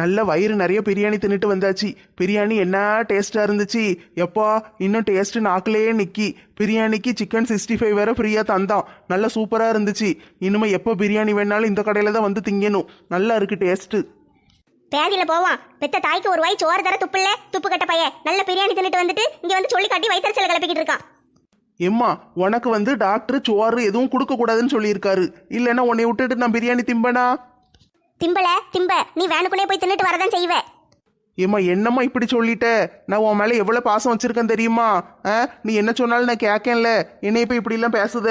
நல்ல வயிறு நிறைய பிரியாணி தின்னுட்டு வந்தாச்சு. பிரியாணி என்ன டேஸ்டா இருந்துச்சு? எப்பா இன்னும் டேஸ்ட் நாக்கிலேயே நிக்கி. பிரியாணிக்கு சிக்கன் சிக்ஸ்டி ஃபைவ் வேற ஃப்ரீயா தந்தான். நல்ல சூப்பரா இருந்துச்சு. இனிமே எப்போ பிரியாணி வேணாலும் இந்த கடையில தான் வந்து திங்கணும். நல்லா இருக்கு டேஸ்ட் பேதியில போவான் பெத்த தாய்க்கு ஒரு வாய் சோறு தர துப்புல துப்பு கட்ட பையன். நல்ல பிரியாணி தின்னுட்டு வந்துட்டு இங்க வந்து சொல்லி காட்டி வயிற்றுச்சல கிளப்பிக்கிட்டு இருக்கான். எம்மா உனக்கு வந்து டாக்டர் சோறு எதுவும் கொடுக்க கூடாதுன்னு சொல்லியிருக்காரு. இல்லைன்னா உன்னை விட்டுட்டு நான் பிரியாணி திம்பனா? திம்பல திம்ப நீ வேணுக்குனே போய் தின்னுட்டு வரதான் செய்வ. ஏம்மா என்னம்மா இப்படி சொல்லிட்ட? நான் உன் மேலே எவ்வளோ பாசம் வச்சிருக்கேன் தெரியுமா? ஆ? நீ என்ன சொன்னாலும் நான் கேட்கேன்ல என்னைய போய் இப்படிலாம் பேசுத?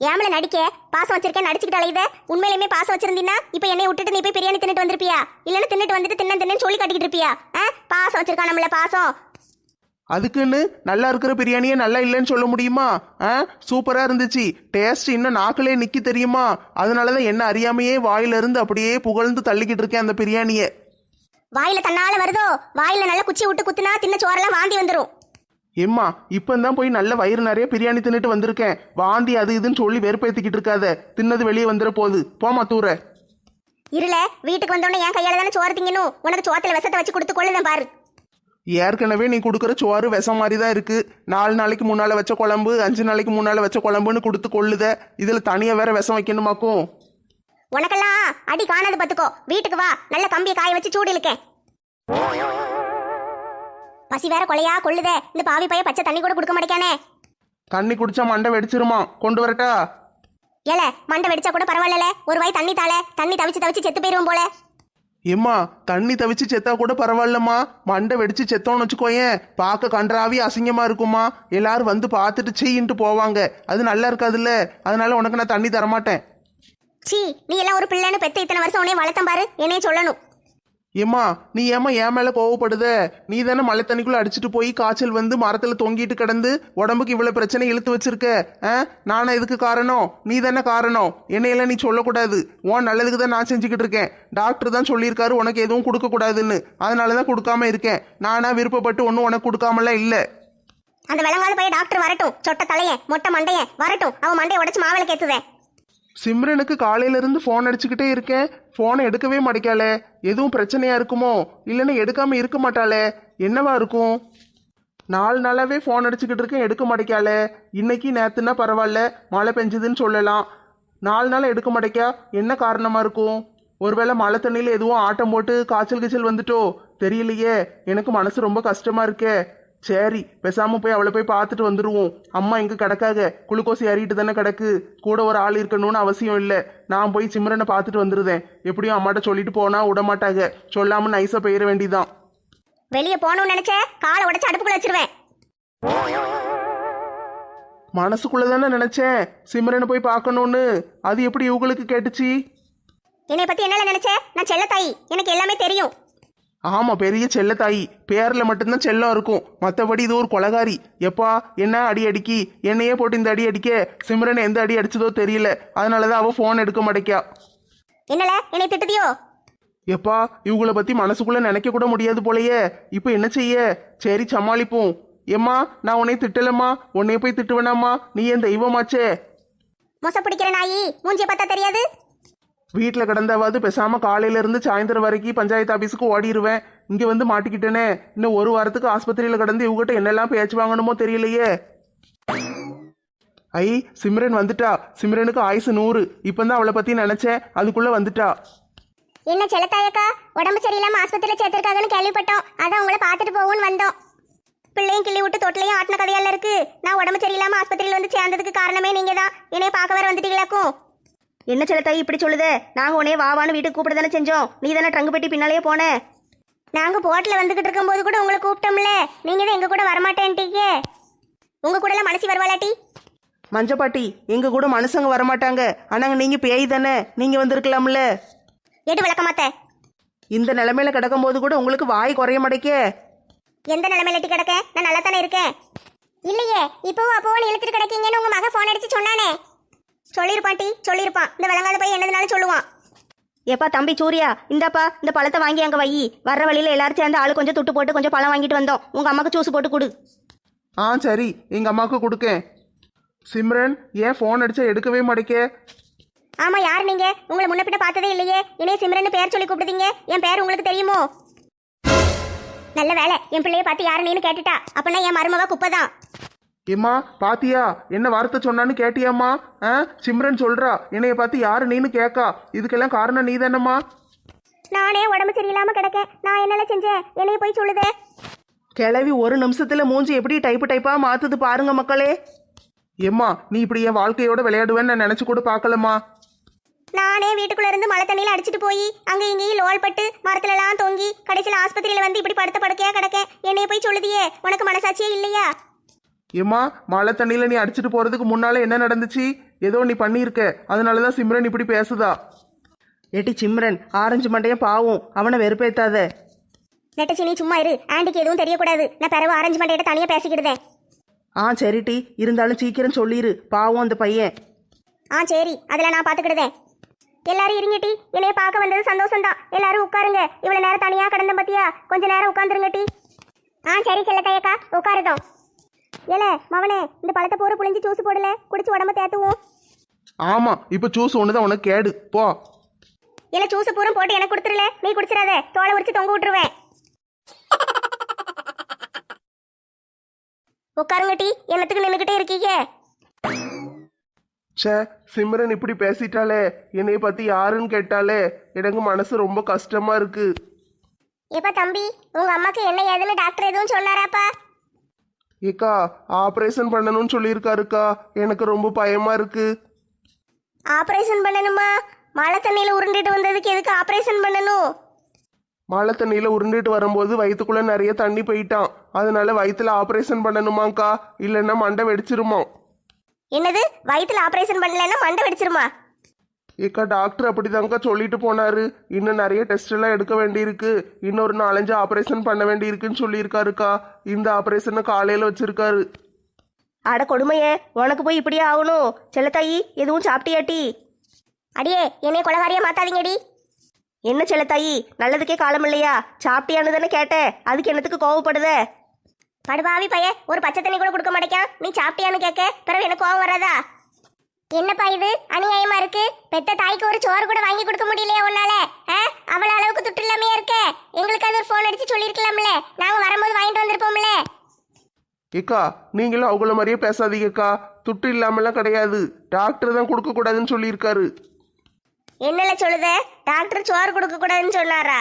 ஏமல நடிக்க? பாசம் வச்சிருக்கேன் நடிச்சுக்கிட்டு அலையுத? உண்மையிலுமே பாசம் வச்சிருந்தீன்னா இப்போ என்னை விட்டுட்டு நீ போய் பிரியாணி தின்னுட்டு வந்திருப்பியா? இல்லைன்னா தின்னுட்டு வந்துட்டு தின்ன தின்னு சொல்லி கட்டிக்கிட்டு இருப்பியா? ஆ? பாசம் வச்சிருக்கான் நம்மள பாசம். அதுக்குன்னு நல்லா இருக்கிற பிரியாணியே நல்லா இல்லைன்னு சொல்ல முடியுமா? ஆ? சூப்பராக இருந்துச்சு. டேஸ்ட் இன்னும் நாக்கிலே நிற்கி தெரியுமா? அதனால தான் என்ன அறியாமையே வாயிலிருந்து அப்படியே புகழ்ந்து தள்ளிக்கிட்டு இருக்கேன் அந்த பிரியாணியை. வாயில தன்னால வருதோ? வாயில நல்ல குச்சி விட்டு குத்துனா தின்ன சோறெல்லாம் வாந்தி வந்துரும். எம்மா இப்போ தான் போய் நல்ல வயிறு நிறைய பிரியாணி தின்னுட்டு வந்திருக்கேன். வாந்தி அது இதுன்னு சொல்லி வெறுப்பேத்திக்கிட்டு இருக்காத. தின்னது வெளியே வந்துட போகுது போமா தூர. இருல வீட்டுக்கு வந்தோடனே என் கையால தானே சோறு திங்கணும்? உனக்கு சோத்துல விஷத்தை வச்சு கொடுத்து கொள்ளுதான் பாரு. ஏற்கனவே நீ கொடுக்குற சோறு விஷம் மாதிரி தான் இருக்கு. நாலு நாளைக்கு முன்னால வச்ச குழம்பு அஞ்சு நாளைக்கு முன்னால வச்ச குழம்புன்னு கொடுத்து கொள்ளுத. இதுல தனியா வேற விஷம் வைக்கணுமாக்கும் உனக்கெல்லாம் அடி காணாது பத்துக்கோ. வீட்டுக்கு வா. நல்ல கம்பியை காய வச்சு சூடு இழுக்கேன். பசி வேற கொலையா கொள்ளுதே. இந்த பாவி பைய பச்சை தண்ணி கூட கொடுக்க மாட்டேக்கானே. தண்ணி குடிச்சா மண்டை வெடிச்சிருமா? கொண்டு வரட்டா? ஏல மண்டை வெடிச்சா கூட பரவாயில்ல ஒரு வாய் தண்ணி தாள. தண்ணி தவிச்சு தவிச்சு செத்து போயிருவோம் போல. எம்மா தண்ணி தவிச்சு செத்தா கூட பரவாயில்லம்மா. மண்டை வெடிச்சு செத்தோன்னு வச்சுக்கோயேன் பார்க்க கன்றாவி அசிங்கமா இருக்குமா எல்லாரும் வந்து பார்த்துட்டு செய்யின்ட்டு போவாங்க. அது நல்லா இருக்காதுல்ல? அதனால உனக்கு நான் தண்ணி தரமாட்டேன். சீ நீ எல்லாம் ஒரு பிள்ளைன்னு பெத்த இத்தனை வருஷம் உடனே வளர்த்தம் பாரு. என்னைய சொல்லணும். ஏம்மா நீ ஏம்மா என் மேல கோவப்படுத? நீ தானே மழை தண்ணிக்குள்ள அடிச்சிட்டு போய் காய்ச்சல் வந்து மரத்துல தொங்கிட்டு கிடந்து உடம்புக்கு இவ்வளவு பிரச்சனை இழுத்து வச்சிருக்க? ஆ? நானா இதுக்கு காரணம்? நீ தானே காரணம். என்னையெல்லாம் நீ சொல்லக்கூடாது. உன் நல்லதுக்கு தான் நான் செஞ்சுக்கிட்டு இருக்கேன். டாக்டர் தான் சொல்லியிருக்காரு உனக்கு எதுவும் கொடுக்க கூடாதுன்னு அதனால தான் கொடுக்காம இருக்கேன். நானா விருப்பப்பட்டு ஒன்றும் உனக்கு கொடுக்காமலாம் இல்லை. அந்த விளங்காத பைய டாக்டர் வரட்டும். சொட்ட தலைய மொட்டை மண்டைய வரட்டும். அவன் மண்டையை உடச்சு மாவளை கேத்துவேன் சிம்ரனுக்கு காலையிலேருந்து ஃபோன் அடிச்சுக்கிட்டே இருக்கேன். ஃபோனை எடுக்கவே மாட்டேக்காளே எதுவும் பிரச்சனையாக இருக்குமோ? இல்லைன்னா எடுக்காமல் இருக்க மாட்டாளே. என்னவா இருக்கும்? நாலு நாளாகவே ஃபோன் அடிச்சுக்கிட்டு இருக்கேன் எடுக்க மாட்டேக்காளே இன்னைக்கு நேற்றுன்னா பரவாயில்ல. மழை பெஞ்சுதுன்னு சொல்லலாம். நாலு நாள் எடுக்க மாட்டேக்கா என்ன காரணமாக இருக்கும்? ஒருவேளை மழை தண்ணியில் எதுவும் ஆட்டம் போட்டு காய்ச்சல் கீச்சல் வந்துட்டோ? தெரியலையே. எனக்கு மனசு ரொம்ப கஷ்டமாக இருக்கே. சரி பேசாம போய் அவளை போய் பார்த்துட்டு வந்துடுவோம் அம்மா எங்க கிடக்காக குளுக்கோஸ் ஏறிட்டு தானே கிடக்கு. கூட ஒரு ஆள் இருக்கணும்னு அவசியம் இல்லை. நான் போய் சிம்ரனை பார்த்துட்டு வந்துருதேன். எப்படியும் அம்மாட்ட சொல்லிட்டு போனா விட மாட்டாங்க சொல்லாம நைஸா போயிட வேண்டியதான் வெளியே போகணும்னு நினைச்ச காலை உடைச்சு அடுப்புக்குள்ள வச்சிருவேன். மனசுக்குள்ள தானே நினைச்சேன் சிம்ரனை போய் பார்க்கணும்னு. அது எப்படி இவங்களுக்கு கேட்டுச்சு? என்னை பத்தி என்னல நினைச்ச? நான் செல்ல தாயி எனக்கு எல்லாமே தெரியும். ஆமா பெரிய செல்லத்தாயி. பேர்ல மட்டும்தான் செல்லம் இருக்கும். மற்றபடி இது ஒரு கொலகாரி. எப்பா என்ன அடி அடிக்கி? என்னையே போட்டு இந்த அடி அடிக்க? சிம்ரன் எந்த அடி அடிச்சதோ தெரியல. அதனாலதான் அவ ஃபோன் எடுக்க மாட்டேக்கா. என்னல? என்னை திட்டுதியோ? எப்பா இவங்கள பத்தி மனசுக்குள்ள நினைக்க கூட முடியாது போலயே. இப்போ என்ன செய்ய? சரி சமாளிப்போம். ஏம்மா நான் உன்னை திட்டலம்மா. உன்னைய போய் திட்டுவேனாம்மா. நீ என் தெய்வமாச்சே? மொச பிடிக்கிற நாயி மூஞ்சிய பார்த்தா தெரியாது? வீட்டில் கிடந்தாவது பேசாமல் காலையிலேருந்து சாயந்தரம் வரைக்கும் பஞ்சாயத்து ஆஃபீஸுக்கு ஓடிடுவேன் இங்கே வந்து மாட்டிக்கிட்டேனே. இன்னும் ஒரு வாரத்துக்கு ஆஸ்பத்திரியில் கிடந்து இவங்ககிட்ட என்னெல்லாம் பேச்சு வாங்கணுமோ தெரியலையே. ஐ சிம்ரன் வந்துட்டா. சிம்ரனுக்கு ஆயுசு நூறு. இப்போ தான் அவளை பற்றி நினச்சேன். அதுக்குள்ளே வந்துட்டா. என்ன செலத்தாயக்கா உடம்பு சரியில்லாம ஆஸ்பத்திரியில் சேர்த்துருக்காங்கன்னு கேள்விப்பட்டோம். அதான் உங்களை பார்த்துட்டு போகும்னு வந்தோம். பிள்ளையும் கிள்ளி விட்டு தொட்டிலையும் ஆட்டின கதையால இருக்கு. நான் உடம்பு சரியில்லாம ஆஸ்பத்திரியில் வந்து சேர்ந்ததுக்கு காரணமே நீங்க தான் என்னைய பார்க்க வர வந்துட்டீங்களாக்கும்? என்ன செல்லத்தாய் இப்படி சொல்லுதே? நாங்க உடனே வாவான்னு வீட்டுக்கு கூப்பிட தானே செஞ்சோம். நீ தானே ட்ரங்கு பெட்டி பின்னாலேயே போன? நாங்க போட்ல வந்துகிட்டு இருக்கும்போது கூட உங்களை கூப்பிட்டோம்ல. நீங்க தான் எங்க கூட வரமாட்டேன்ட்டீங்க உங்க கூட எல்லாம் மனசி வருவாளாட்டி மஞ்சப்பாட்டி எங்க கூட மனுஷங்க வரமாட்டாங்க. ஆனாங்க நீங்க பேய் தானே? நீங்க வந்திருக்கலாம்ல. எடு விளக்கமாத்த. இந்த நிலைமையில கிடக்கும்போது கூட உங்களுக்கு வாய் குறைய மாட்டேக்கே. எந்த நிலைமையில எட்டி கிடக்க? நான் நல்லா தானே இருக்கேன். இல்லையே இப்போவும் அப்போவும் இழுத்துட்டு கிடக்கீங்கன்னு உங்க மகன் போன் அடிச்சு சொன்னானே. சொல்லிருப்பான் டி சொல்லிருப்பான். இந்த விளங்காத பையன் என்னதுனாலும் சொல்லுவான். ஏப்பா தம்பி சூர்யா இந்தாப்பா இந்த பழத்தை வாங்கி அங்க வை வர்ற வழியில எல்லாரும் சேர்ந்து ஆளு கொஞ்சம் துட்டு போட்டு கொஞ்சம் பழம் வாங்கிட்டு வந்தோம். உங்க அம்மாக்கு ஜூஸ் போட்டு கொடு. ஆ சரி. எங்க அம்மாவுக்கு கொடுக்கேன். சிம்ரன் ஏன் ஃபோன் அடிச்சா எடுக்கவே மாட்டேக்கே? ஆமா யார் நீங்க? உங்களை முன்ன பின்ன பார்த்ததே இல்லையே. என்னைய சிம்ரன் பேர் சொல்லி கூப்பிடுதீங்க. என் பேர் உங்களுக்கு தெரியுமோ? நல்ல வேலை என் பிள்ளைய பார்த்து யாரு நீனு கேட்டுட்டா. அப்பனா என் மருமவ குப்பை தான் ஏம்மா பாத்தியா? என்ன வார்த்தை சொன்னான்னு கேட்டியாம்மா? ஆ? சிம்ரன் சொல்றா என்னைய பார்த்து யாரு நீன்னு கேக்கா? இதுக்கெல்லாம் காரணம் நீ தானம்மா நானே உடம்பு சரியில்லாம கிடக்கேன். நான் என்னல செஞ்சேன்? என்னைய போய் சொல்லுதே. கிளவி ஒரு நிமிஷத்துல மூஞ்சி எப்படி டைப்பு டைப்பா மாத்துது பாருங்க மக்களே. ஏம்மா நீ இப்படி என் வாழ்க்கையோட விளையாடுவேன்னு நான் நினைச்சு கூட பார்க்கலம்மா. நானே வீட்டுக்குள்ள இருந்து மழை தண்ணியில அடிச்சிட்டு போய் அங்க இங்கேயும் லோல் பட்டு மரத்துல எல்லாம் தொங்கி கடைசியில் ஆஸ்பத்திரியில வந்து இப்படி படுத்த படுக்கையா கிடக்கேன். என்னைய போய் சொல்லுதியே உனக்கு மனசாட்சியே இல்லையா? ஏம்மா மழை தண்ணியில நீ அடிச்சிட்டு போறதுக்கு முன்னால என்ன நடந்துச்சு? ஏதோ நீ பண்ணியிருக்க. அதனாலதான் சிம்ரன் இப்படி பேசுதா? ஏட்டி சிம்ரன் ஆரஞ்சு மண்டையன் பாவம். அவனை வெறுப்பேத்தாத. நெட்டச்சி நீ சும்மா இரு. ஆண்டிக்கு எதுவும் தெரியக்கூடாது. நான் பிறகு ஆரஞ்சு மண்டையிட்ட தனியா பேசிக்கிடுதேன். ஆ சரிட்டி இருந்தாலும் சீக்கிரம் சொல்லிரு. பாவம் அந்த பையன். ஆ சரி. அதில் நான் பார்த்துக்கிடுதேன் எல்லாரும் இருங்கட்டி என்னைய பார்க்க வந்தது சந்தோஷம்தான். எல்லாரும் உட்காருங்க. இவ்வளவு நேரம் தனியா கிடந்தேன் பாத்தியா? கொஞ்ச நேரம் உட்காந்துருங்க டி. ஆ சரி செல்ல தையக்கா உட்காருதோம் ஏல மவனே இந்த பழத்தை பூரா புளிஞ்சு ஜூஸ் போடல. குடிச்சு உடம்ப தேத்துவோம். ஆமா இப்ப ஜூஸ் ஒண்ணுதான் உனக்கு கேடு. போ. இல்ல ஜூஸ் பூரா போட்டு எனக்கு கொடுத்துருல. நீ குடிச்சிடாத. தோலை உரிச்சு தொங்க விட்டுருவேன். உட்காருங்க டி. என்னத்துக்கு நின்றுக்கிட்டே இருக்கீங்க? ச்சே சிம்ரன் இப்படி பேசிட்டாலே. என்னைய பத்தி யாருன்னு கேட்டாலே. எனக்கு மனசு ரொம்ப கஷ்டமா இருக்கு. எப்பா தம்பி உங்க அம்மாக்கு என்ன ஏதுன்னு டாக்டர் எதுவும் சொன்னாராப்பா? ஏக்கா ஆபரேஷன் பண்ணணும்னு சொல்லியிருக்காருக்கா. எனக்கு ரொம்ப பயமா இருக்கு. ஆபரேஷன் பண்ணணுமா? மழை தண்ணியில உருண்டுட்டு வந்ததுக்கு எதுக்கு ஆபரேஷன் பண்ணணும்? மழை தண்ணியில உருண்டுட்டு வரும்போது வயித்துக்குள்ள நிறைய தண்ணி போயிட்டான். அதனால வயித்துல ஆபரேஷன் பண்ணணுமாக்கா இல்லைன்னா மண்டை வெடிச்சிருமா என்னது? வயித்துல ஆபரேஷன் பண்ணலன்னா மண்டை வெடிச்சிருமா? ஏக்கா டாக்டர் அப்படிதாங்க்கா சொல்லிட்டு போனாரு. இன்னும் நிறைய டெஸ்ட் எல்லாம் எடுக்க வேண்டியிருக்கு. இன்னொரு நாலஞ்சு ஆபரேஷன் பண்ண வேண்டியிருக்குன்னு சொல்லியிருக்காருக்கா. இந்த ஆபரேஷனை காலையில வச்சிருக்காரு. அட கொடுமையே உனக்கு போய் இப்படியே ஆகணும். செல்லத்தாயி எதுவும் சாப்பிட்டியாட்டி? அடியே என்னைய கொலகாரியா மாத்தாதீங்கடி. என்ன செல்லத்தாயி நல்லதுக்கே காலம் இல்லையா? சாப்பிட்டியான்னு தானே கேட்டேன் அதுக்கு என்னத்துக்கு கோவப்படுதே? படுபாவி பைய ஒரு பச்சை தண்ணி கூட கொடுக்க மாட்டேக்கான் நீ சாப்பிட்டியான்னு கேட்க பிறகு எனக்கு கோவம் வராதா? என்னப்பா இது? அநியாயமா இருக்கு? பெத்த தாய்க்கு ஒரு சோறு கூட வாங்கி கொடுக்க முடியலையா உன்னால? ஆ? அவ்வளவு அளவுக்கு துட்டு இல்லாமே இருக்க? எங்களுக்கு அது ஒரு ஃபோன் அடிச்சு சொல்லிருக்கலாம்ல நாங்க வரும்போது வாங்கிட்டு வந்திருப்போம்ல. ஏக்கா நீங்களும் அவங்கள மாதிரியே பேசாதீங்கக்கா. துட்டு இல்லாமலாம் கிடையாது. டாக்டர் தான் கொடுக்க கூடாதுன்னு சொல்லியிருக்காரு. என்னல சொல்லுத? டாக்டர் சோறு கொடுக்க கூடாதுன்னு சொன்னாரா?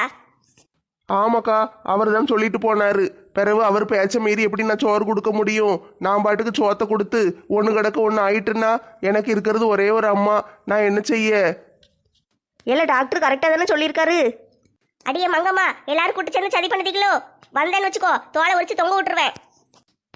ஆமாக்கா அவர் தான் சொல்லிட்டு போனாரு. பிறகு அவர் பேச்ச மீறி எப்படி நான் சோறு கொடுக்க முடியும்? நான் பாட்டுக்கு சோத்தை கொடுத்து ஒன்று கிடக்க ஒன்று ஆயிட்டுன்னா எனக்கு இருக்கிறது ஒரே ஒரு அம்மா. நான் என்ன செய்ய? இல்லை டாக்டர் கரெக்டாக தானே சொல்லியிருக்காரு? அடியே மங்கம்மா எல்லாரும் கூட்டு சேர்ந்து சதி பண்ணுதீங்களோ வந்தேன்னு வச்சுக்கோ தோலை உரிச்சு தொங்க விட்டுருவேன்.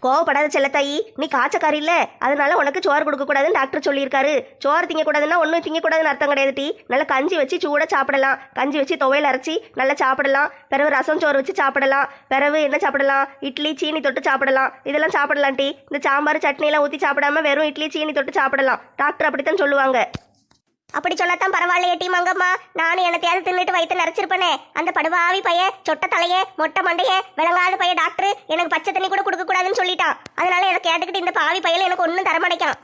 கோவப்படாத செல்லத்தாயி நீ காய்ச்சக்காரி இல்ல. அதனால உனக்கு சோறு கொடுக்கக்கூடாதுன்னு டாக்டர் சொல்லியிருக்காரு. சோறு திங்கக்கூடாதுன்னா ஒன்றும் திங்கக்கூடாதுன்னு அர்த்தம் கிடையாது டீ. நல்லா கஞ்சி வச்சு சூடாக சாப்பிடலாம். கஞ்சி வச்சு துவையல் அரைச்சி நல்லா சாப்பிடலாம். பிறகு ரசம் சோறு வச்சு சாப்பிடலாம். பிறகு என்ன சாப்பிடலாம்? இட்லி சீனி தொட்டு சாப்பிடலாம். இதெல்லாம் சாப்பிடலாம் டீ. இந்த சாம்பார் சட்னிலாம் ஊற்றி சாப்பிடாம வெறும் இட்லி சீனி தொட்டு சாப்பிடலாம். டாக்டர் அப்படித்தான் சொல்லுவாங்க. அப்படி சொன்னாதான் பரவாயில்லையே டி மங்கம்மா. நானும் என்னத்தையாவது தின்னுட்டு வயிற்று நிறைச்சிருப்பேனே அந்த படுபாவி பைய சொட்ட தலைய மொட்டை மண்டைய விளங்காத பைய டாக்டர் எனக்கு பச்சை தண்ணி கூட கொடுக்க கூடாதுன்னு சொல்லிட்டான். அதனால இதை கேட்டுக்கிட்டு இந்த பாவி பையல எனக்கு ஒன்றும் தரமாட்டேக்கான்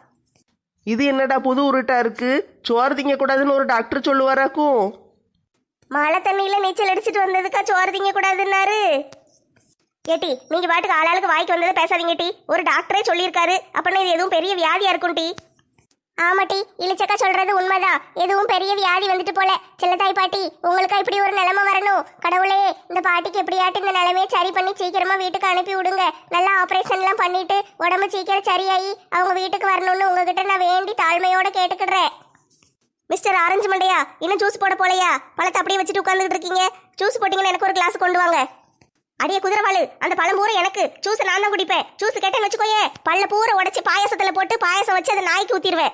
இது என்னடா புது உருட்டா இருக்கு? சோறு திங்கக்கூடாதுன்னு ஒரு டாக்டர் சொல்லுவாராக்கும் மழை தண்ணியில நீச்சல் அடிச்சிட்டு வந்ததுக்கா சோறு திங்க கூடாதுன்னாரு. ஏட்டி நீங்க பாட்டுக்கு ஆளாளுக்கு வாய்க்கு வந்ததை பேசாதீங்க டி. ஒரு டாக்டரே சொல்லியிருக்காரு. அப்படின்னா இது எதுவும் பெரிய வியாதியா இருக்கும் டி? ஆமாட்டி இளிச்சக்கா சொல்றது உண்மைதான். எதுவும் பெரிய வியாதி வந்துட்டு போல. செல்லத்தாய் பாட்டி உங்களுக்கா இப்படி ஒரு நிலைமை வரணும்? கடவுளே இந்த பாட்டிக்கு எப்படியாட்டு இந்த நிலைமையை சரி பண்ணி சீக்கிரமா வீட்டுக்கு அனுப்பி விடுங்க. நல்லா ஆப்ரேஷன்லாம் எல்லாம் பண்ணிட்டு உடம்பு சீக்கிரம் சரியாகி அவங்க வீட்டுக்கு வரணும்னு உங்ககிட்ட நான் வேண்டி தாழ்மையோட கேட்டுக்கிடுறேன். மிஸ்டர் ஆரஞ்சு மண்டையா இன்னும் ஜூஸ் போட போலையா? பழத்தை அப்படியே வச்சுட்டு உட்காந்துட்டு இருக்கீங்க. ஜூஸ் போட்டீங்கன்னா எனக்கு ஒரு கிளாஸ் கொண்டு வாங்க. அடியே குதிரவாளு அந்த பழம் பூரா எனக்கு. ஜூஸ் நான் தான் குடிப்பேன். ஜூஸ் கேட்டேன்னு வச்சுக்கோயே பல்ல பூரா உடைச்சு பாயாசத்துல போட்டு பாயாசம் வச்சு அதை நாய்க்கு ஊத்திடுவேன்.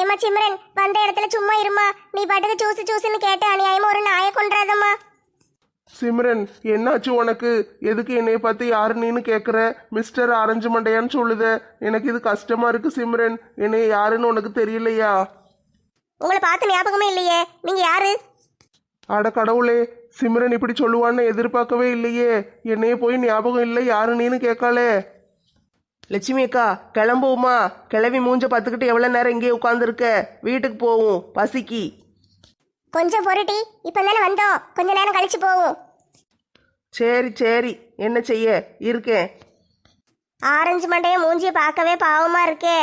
ஏமா சிம்ரன் வந்த இடத்துல சும்மா இருமா. நீ பாட்டுக்கு ஜூஸ் ஜூஸ்னு கேட்டு அநியாயமா ஒரு நாயை கொண்டாதம்மா சிம்ரன் என்னாச்சு உனக்கு? எதுக்கு என்னைய பார்த்து யாரு நீன்னு கேட்குற மிஸ்டர் ஆரஞ்சு மண்டையான்னு சொல்லுத. எனக்கு இது கஷ்டமா இருக்கு சிம்ரன். என்னைய யாருன்னு உனக்கு தெரியலையா? உங்களை பார்த்து ஞாபகமே இல்லையே. நீங்க யாரு? அட கடவுளே சிம்ரன் இப்படி சொல்லுவான்னு எதிர்பார்க்கவே இல்லையே. என்னைய போய் ஞாபகம் இல்லை யாரு நீன்னு கேட்காளே? லட்சுமி அக்கா கிளம்புவோமா? கிளம்பி மூஞ்ச பார்த்துக்கிட்டு எவ்வளோ நேரம் இங்கேயே உட்காந்துருக்க வீட்டுக்கு போவோம் பசிக்கு. கொஞ்சம் பொருட்டி இப்போ தானே வந்தோம். கொஞ்ச நேரம் கழிச்சு போவோம். சரி சரி. என்ன செய்ய? இருக்கேன். ஆரஞ்சு மண்டைய மூஞ்சியை பார்க்கவே பாவமா இருக்கே.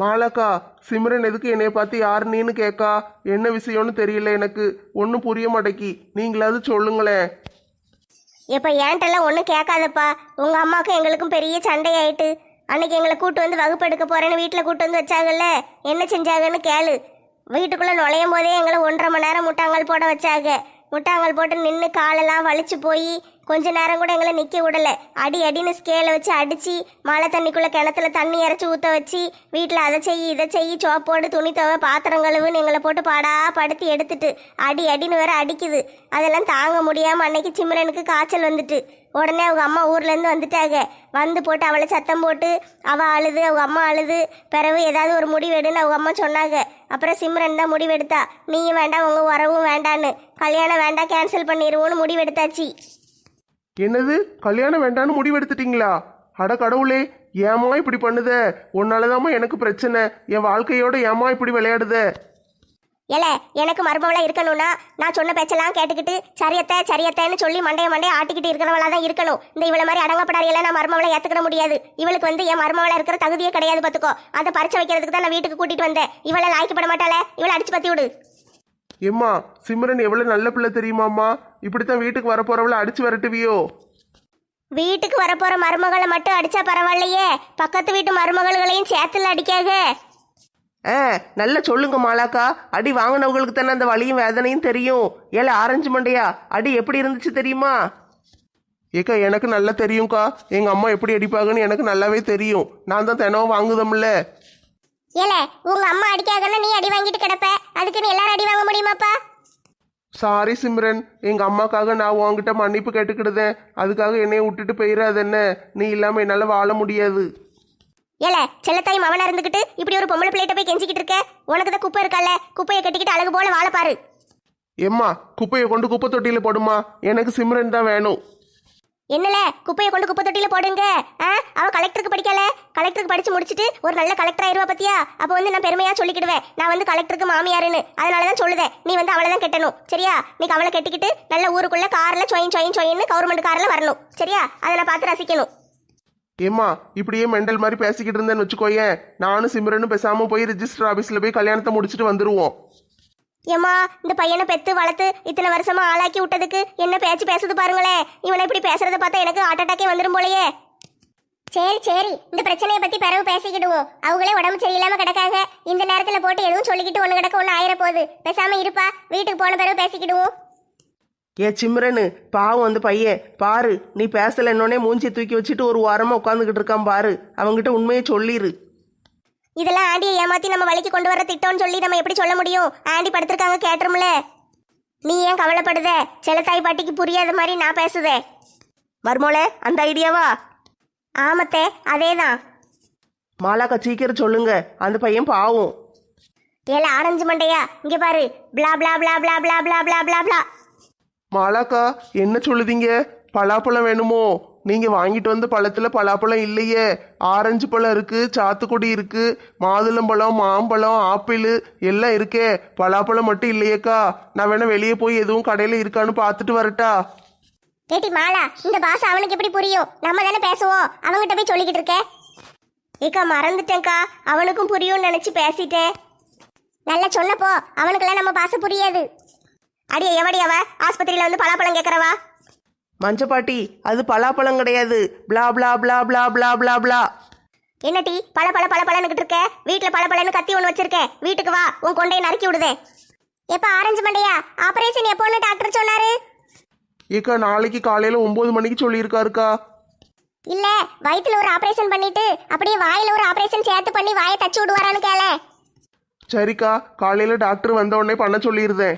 மாலாக்கா சிம்ரன் எதுக்கு என்னை பார்த்து யார் நீன்னு கேட்கா என்ன விஷயம்னு தெரியல எனக்கு. ஒன்றும் புரிய மாட்டேக்கி. நீங்களாவது சொல்லுங்களேன். இப்போ ஏன்ட்டெல்லாம் ஒன்றும் கேட்காதப்பா. உங்கள் அம்மாவுக்கும் எங்களுக்கும் பெரிய சண்டையாயிட்டு. அன்னைக்கு எங்களை கூட்டு வந்து வகுப்பு எடுக்க போகிறேன்னு வீட்டில் கூட்டு வந்து வச்சாங்கல்ல? என்ன செஞ்சாங்கன்னு கேளு. வீட்டுக்குள்ளே நுழையும் போதே எங்களை ஒன்றரை மணி நேரம் முட்டாங்கல் போட வச்சாங்க. முட்டாங்கல் போட்டு நின்று காலெல்லாம் வலிச்சு போய் கொஞ்ச நேரம் கூட எங்களை நிற்க விடல. அடி அடின்னு ஸ்கேலை வச்சு அடித்து மழை தண்ணிக்குள்ளே கிணத்துல தண்ணி இறச்சி ஊற்ற வச்சு வீட்டில் அதை செய் இதை செய் சோப்போடு துணி துவை பாத்திரம் கழுவுன்னு எங்களை போட்டு பாடா படுத்தி எடுத்துட்டு அடி அடின்னு வேற அடிக்குது. அதெல்லாம் தாங்க முடியாமல் அன்னைக்கு சிம்ரனுக்கு காய்ச்சல் வந்துட்டு. உடனே அவங்க அம்மா ஊர்லேருந்து வந்துட்டாங்க. வந்து போட்டு அவளை சத்தம் போட்டு அவள் அழுது அவங்க அம்மா அழுது. பிறகு ஏதாவது ஒரு முடிவு எடுன்னு அவங்க அம்மா சொன்னாங்க. அப்புறம் சிம்ரன் தான் முடிவெடுத்தா நீயும் வேண்டாம் உங்கள் உறவும் வேண்டான்னு. கல்யாணம் வேண்டாம் கேன்சல் பண்ணிடுவோன்னு முடிவெடுத்தாச்சு என்னது? கல்யாணம் வேண்டான்னு முடிவெடுத்துட்டீங்களா? அட கடவுளே ஏமா இப்படி பண்ணுத? உன்னாலதாம்மா எனக்கு பிரச்சனை. என் வாழ்க்கையோட ஏமா இப்படி விளையாடுத? ஏல எனக்கு மருமவளாக இருக்கணும்னா நான் சொன்ன பேச்செல்லாம் கேட்டுக்கிட்டு சரியத்தை சரியத்தைன்னு சொல்லி மண்டைய மண்டைய ஆட்டிக்கிட்டு இருக்கிறவளா தான் இருக்கணும். இந்த இவள மாதிரி அடங்கப்படாரியெல்லாம் நான் மருமவளை ஏத்துக்கிட முடியாது. இவளுக்கு வந்து என் மருமவளா இருக்கிற தகுதியே கிடையாது பாத்துக்கோ. அதை பறிச்சு வைக்கிறதுக்கு தான் நான் வீட்டுக்கு கூட்டிட்டு வந்தேன். இவளை லாய்க்கப்பட மாட்டாளே? இவளை அடிச்சு பத்தி விடு. எம்மா சிம்ரன் எவ்வளவு நல்ல பிள்ளை தெரியுமாம்மா? இப்படித்தான் வீட்டுக்கு வரப்போறவளை அடிச்சு விரட்டுவியோ? வீட்டுக்கு வரப்போற மருமகளை மட்டும் அடிச்சா பரவாயில்லையே. பக்கத்து வீட்டு மருமகள்களையும் சேர்த்துல அடிக்காக ஆ நல்லா சொல்லுங்க மாலாக்கா. அடி வாங்கினவங்களுக்கு தானே அந்த வலியும் வேதனையும் தெரியும். ஏல ஆரஞ்சு மண்டையா? அடி எப்படி இருந்துச்சு தெரியுமா? ஏக்கா எனக்கு நல்லா தெரியும்க்கா. எங்க அம்மா எப்படி அடிப்பாங்கன்னு எனக்கு நல்லாவே தெரியும். நான் தான் தினம் வாங்குதம்ல. ஏல உங்க அம்மா அடிக்காகன்னா நீ அடி வாங்கிட்டு கிடப்ப. அதுக்குன்னு எல்லாரும் அடி வாங்க முடியுமாப்பா? சாரி சிம்ரன். எங்க அம்மாக்காக நான் உன்கிட்ட மன்னிப்பு கேட்டுக்கிடுதேன். அதுக்காக என்னைய விட்டுட்டு போயிடாத என்ன? நீ இல்லாம என்னால வாழ முடியாது. ஏல செல்லத்தாய் மவனா இருந்துகிட்டு இப்படி ஒரு பொம்பளை பிள்ளைகிட்ட போய் கெஞ்சிக்கிட்டு இருக்க? உனக்கு தான் குப்பை இருக்கல்ல குப்பையை கட்டிக்கிட்டு அழகு போல வாழ பாரு. எம்மா குப்பையை கொண்டு குப்பை தொட்டியில போடுமா? எனக்கு சிம்ரன் தான் வேணும். என்னல குப்பையை கொண்டு குப்பை தொட்டியில போடுங்க. ஆ? அவ கலெக்டருக்கு படிக்கல. கலெக்டருக்கு படிச்சு முடிச்சிட்டு ஒரு நல்ல கலெக்டர் ஆயிருவா பத்தியா? அப்போ வந்து நான் பெருமையா சொல்லிக்கிடுவேன். நான் வந்து கலெக்டருக்கு மாமியாருன்னு. அதனாலதான் சொல்லுதேன். நீ வந்து அவளை தான் கட்டணும். சரியா? நீ அவளை கட்டிக்கிட்டு நல்ல ஊருக்குள்ள கார்ல சொயின் சொயின் சொயின்னு கவர்மெண்ட் கார்ல வரணும். சரியா? அதை நான் பார்த்து ரசிக்கணும். ஏம்மா இப்படியே மெண்டல் மாதிரி பேசிக்கிட்டு இருந்தேன்னு வச்சுக்கோயேன். நானும் சிம்ரனும் பேசாம போய் ரிஜிஸ்டர் ஆபீஸ்ல போய் கல்யாணத்தை முடிச்சுட்டு வந்துருவோம். ஏம்மா இந்த பையனை பெத்து வளர்த்து இத்தனை வருஷமா ஆளாக்கி விட்டதுக்கு என்ன பேச்சு பேசுது பாருங்களேன் இவனை இப்படி பேசுறத பார்த்தா எனக்கு ஹார்ட் அட்டாக்கே வந்துடும் போலயே. சரி சரி இந்த பிரச்சனையை பத்தி பிறகு பேசிக்கிடுவோம். அவங்களே உடம்பு சரியில்லாம கிடக்காங்க. இந்த நேரத்துல போட்டு எதுவும் சொல்லிக்கிட்டு ஒண்ணு கிடக்க ஒண்ணு ஆயிர போகுது. பேசாம இருப்பா வீட்டுக்கு போன பிறகு பேசிக்கிடுவோம். ஏ சிம்ரனு பாவம் அந்த பையன். பாரு நீ பேசலன்னொடனே மூஞ்சி தூக்கி வச்சுட்டு ஒரு வாரமா உட்காந்துக்கிட்டு இருக்கான் பாரு. அவங்ககிட்ட உண்மையை சொல்லிடு இதெல்லாம் ஆண்டியை ஏமாத்தி நம்ம வழிக்கு கொண்டு வர திட்டம்னு சொல்லி நம்ம எப்படி சொல்ல முடியும்? ஆண்டி படுத்திருக்காங்க கேட்டுரும்ல. நீ ஏன் கவலைப்படுத? செல்லத்தாய் பாட்டிக்கு புரியாத மாதிரி நான் பேசுதே. மருமோளே அந்த ஐடியாவா ஆமத்தே அதேதான். மாலாக்கா சீக்கிரம் சொல்லுங்க. அந்த பையன் பாவம். ஏல ஆரஞ்சு மண்டையா? இங்க பாரு. பிளா பிளா பிளா பிளா பிளா பிளா பிளா பிளா பிளா மாலாக்கா என்ன சொல்லுதீங்க? பலாப்பழம் வேணுமோ? நீங்க வாங்கிட்டு வந்த பழத்துல பலாப்பழம் இல்லையே. ஆரஞ்சு பழம் இருக்கு சாத்துக்குடி இருக்கு மாதுளம்பழம் மாம்பழம் ஆப்பிள் எல்லாம் இருக்கே. பலாப்பழம் மட்டும் இல்லையேக்கா. நான் வேணா வெளியே போய் எதுவும் கடையில இருக்கான்னு பார்த்துட்டு வரட்டா. கேட்டி மாலா இந்த பாச அவனுக்கு எப்படி புரியும்? நம்ம தானே பேசுவோம். அவன்கிட்ட போய் சொல்லிக்கிட்டு இருக்க. ஏக்கா மறந்துட்டேன்க்கா. அவனுக்கும் புரியும்னு நினைச்சு பேசிட்டேன். நல்லா சொன்னப்போ அவனுக்கெல்லாம் நம்ம பாச புரியாது. அடியே எவடி அவ? ஆஸ்பத்திரியில வந்து பலாப்பழம் கேட்கறவா மஞ்சப்பாட்டி அது பலாப்பழம் கிடையாது. பிளா பிளா பிளா பிளா பிளா பிளா பிளா. என்ன டீ பல பல பல பழனுக்கிட்டு இருக்க? வீட்டுல பல பழன்னு கத்தி ஒன்று வச்சிருக்கேன் வீட்டுக்கு வா உன் கொண்டையை நறுக்கி விடுதே. எப்ப ஆரஞ்சு மண்டையா? ஆபரேஷன் எப்போன்னு டாக்டர் சொன்னாரு. ஏக்கா நாளைக்கு காலையில ஒன்பது மணிக்கு சொல்லியிருக்காருக்கா. இல்ல வயித்துல ஒரு ஆபரேஷன் பண்ணிட்டு அப்படியே வாயில ஒரு ஆபரேஷன் சேர்த்து பண்ணி வாயை தச்சு விடுவாரான்னு கேள. சரிக்கா காலையில டாக்டர் வந்த உடனே பண்ண சொல்லியிருந்தேன்.